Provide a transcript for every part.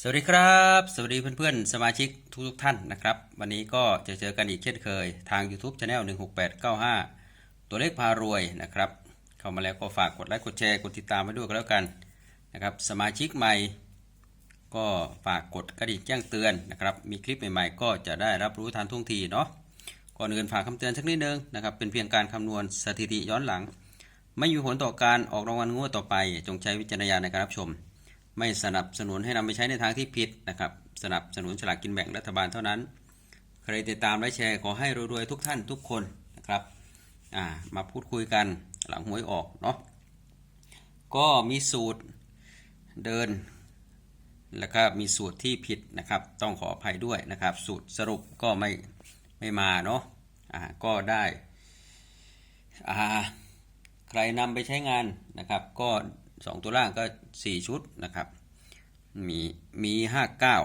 สวัสดีครับ สวัสดีเพื่อนๆ สมาชิกทุกๆท่านนะครับ วันนี้ก็จะเจอกันอีกเช่นเคย ทาง YouTube Channel 16895 ตัวเลขพารวยนะครับ เข้ามาแล้วก็ฝากกดไลค์กดแชร์กดติดตามไว้ด้วยกันแล้วกันนะครับสมาชิกใหม่ ก็ฝากกดกระดิ่งแจ้งเตือนนะครับ มีคลิปใหม่ๆ ก็จะได้รับรู้ทันท่วงทีเนาะก่อนอื่นฝากคำเตือนสักนิดนึงนะครับเป็นเพียงการคำนวณสถิติย้อนหลัง ไม่มีผลต่อการออกรางวัลงวดต่อไป จงใช้วิจารณญาณในการรับชม ไม่สนับสนุนให้นำไปใช้ในทางที่ผิดนะครับ สนับสนุนฉลากกินแบ่งรัฐบาลเท่านั้น ใครติดตามและแชร์ขอให้รวยๆทุกท่านทุกคนนะครับมาพูดคุยกันหลังหวยออกเนาะก็มีสูตรเดิน แล้วก็มีสูตรที่ผิดนะครับ ต้องขออภัยด้วยนะครับ สูตรสรุปก็ไม่ไม่มาเนาะอ่าก็ได้ใครนำไปใช้งานนะครับ ก็ สองตัวล่างก็สี่ชุดนะครับ มีมีห้าเก้า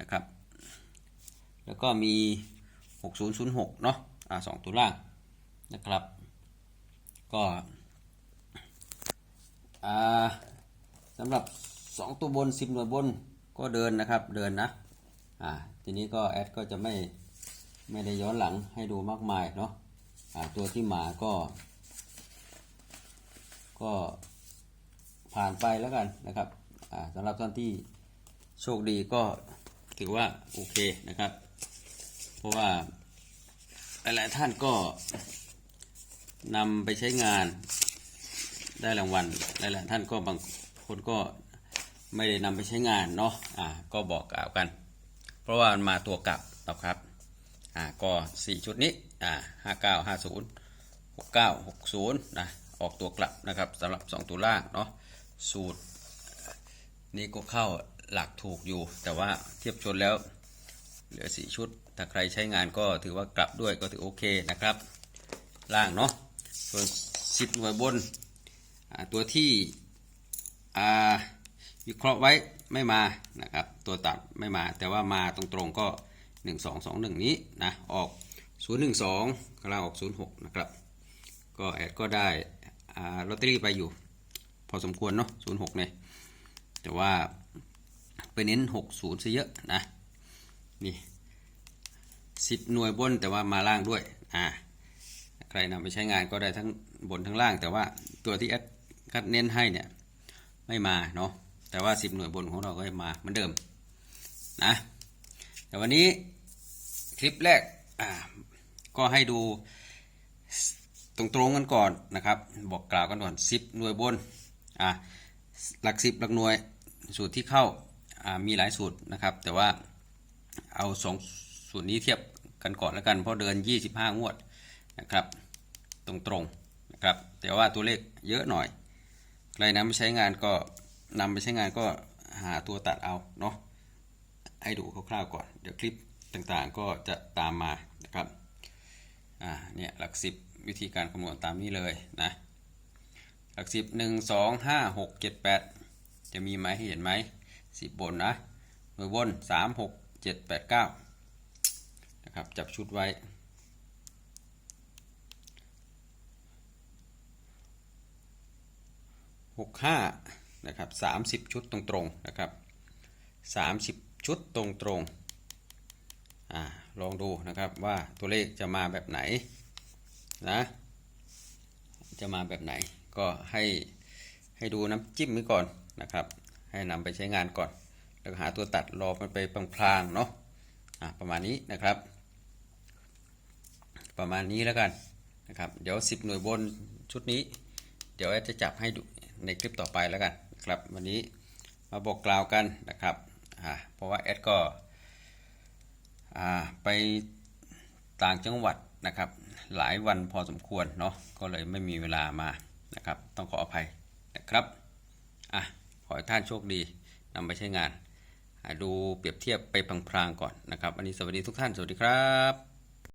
นะครับ แล้วก็มีหกศูนย์ศูนย์หกเนาะอ่าสองตัวล่างนะครับ ก็อ่าสำหรับ 2 ตัวบน 10 หน่วยบนก็เดินนะครับเดินนะอ่าทีนี้ก็แอดก็จะไม่ไม่ได้ย้อนหลังให้ดูมากมายเนาะอ่าตัวที่มาก็ ก็ผ่านไปแล้วกันนะครับสำหรับท่านที่โชคดีก็ถือว่าโอเคนะครับ เพราะว่าหลายๆท่านก็นำไปใช้งานได้รางวัลหลายๆท่านก็บางคนก็ไม่ได้นำไปใช้งานเนาะอ่าก็บอกกล่าวกัน เพราะว่ามันมาตัวกลับนะครับอ่าก็สี่ชุดนี้อ่าห้าเก้าห้าศูนย์หกเก้าหกศูนย์นะ ออกตัวกลับนะครับสำหรับสองตัวล่างเนาะสูตรนี้ก็เข้าหลักถูกอยู่ แต่ว่าเทียบชนแล้วเหลือสี่ชุด ถ้าใครใช้งานก็ถือว่ากลับด้วยก็ถือโอเคนะครับ ล่างเนาะส่วนสิบหน่วยบนตัวที่อ่าวิเคราะห์ไว้ไม่มานะครับ ตัวตัดไม่มา แต่ว่ามาตรงๆก็ 1 2 2 1 นี้นะออก 0 1 2กำลังออก 0 6 นะครับ ก็แอดก็ได้ ลอตเตอรี่ไปอยู่ พอสมควรเนาะ0 6เนี่ยแต่ว่าไปเน้น6 0ซะเยอะนะนี่10หน่วยบนแต่ว่ามาล่างด้วยอ่าใครนำไปใช้งานก็ได้ทั้งบนทั้งล่าง แต่ว่าตัวที่แอดคัดเน้นให้เนี่ยไม่มาเนาะแต่ว่า10หน่วยบนของเราก็มาเหมือนเดิมนะแต่วันนี้คลิปแรกอ่าก็ให้ดู ตรงๆกันก่อนนะครับ บอกกล่าวกันก่อน 10 หน่วยบนอ่าหลัก 10 หลักหน่วยสูตรที่เข้าอ่ามีหลายสูตรนะครับ แต่ว่าเอาสองสูตรนี้เทียบกันก่อนแล้วกันเพราะเดิน 25 งวดนะครับ ตรงๆนะครับ แต่ว่าตัวเลขเยอะหน่อยใครนำไปใช้งานก็นำไปใช้งานก็หาตัวตัดเอาเนาะให้ดูคร่าวๆก่อน เดี๋ยวคลิปต่างๆก็จะตามมานะครับ อ่า เนี่ยหลักสิบ วิธีการคำนวณตามนี้เลยนะหลักสิบหนึ่งสองห้าหกเจ็ดแปดจะมีไหมเห็นไหมสิบบนนะหน่วยบนสามหกเจ็ดแปดเก้านะครับจับชุดไว้ หกห้านะครับสามสิบชุดตรงๆนะครับสามสิบชุดตรงๆอ่าลองดูนะครับว่าตัวเลขจะมาแบบไหน นะจะมาแบบไหนก็ให้ให้ดูน้ำจิ้มไว้ก่อนนะครับ ให้นำไปใช้งานก่อน แล้วหาตัวตัดรอมันไปพลางๆเนาะอะประมาณนี้นะครับ ประมาณนี้แล้วกันนะครับ เดี๋ยว 10 หน่วยบนชุดนี้ เดี๋ยวแอดจะจับให้ดูในคลิปต่อไปแล้วกันครับวันนี้มาบอกกล่าวกันนะครับอ่าเพราะว่าแอดก็อ่าไปต่างจังหวัดนะครับ หลายวันพอสมควรเนาะก็เลยไม่มีเวลามานะครับ ต้องขออภัยนะครับอะขอให้ท่านโชคดีนำไปใช้งานดูเปรียบเทียบไปพลางๆก่อนนะครับ วันนี้สวัสดีทุกท่าน สวัสดีครับ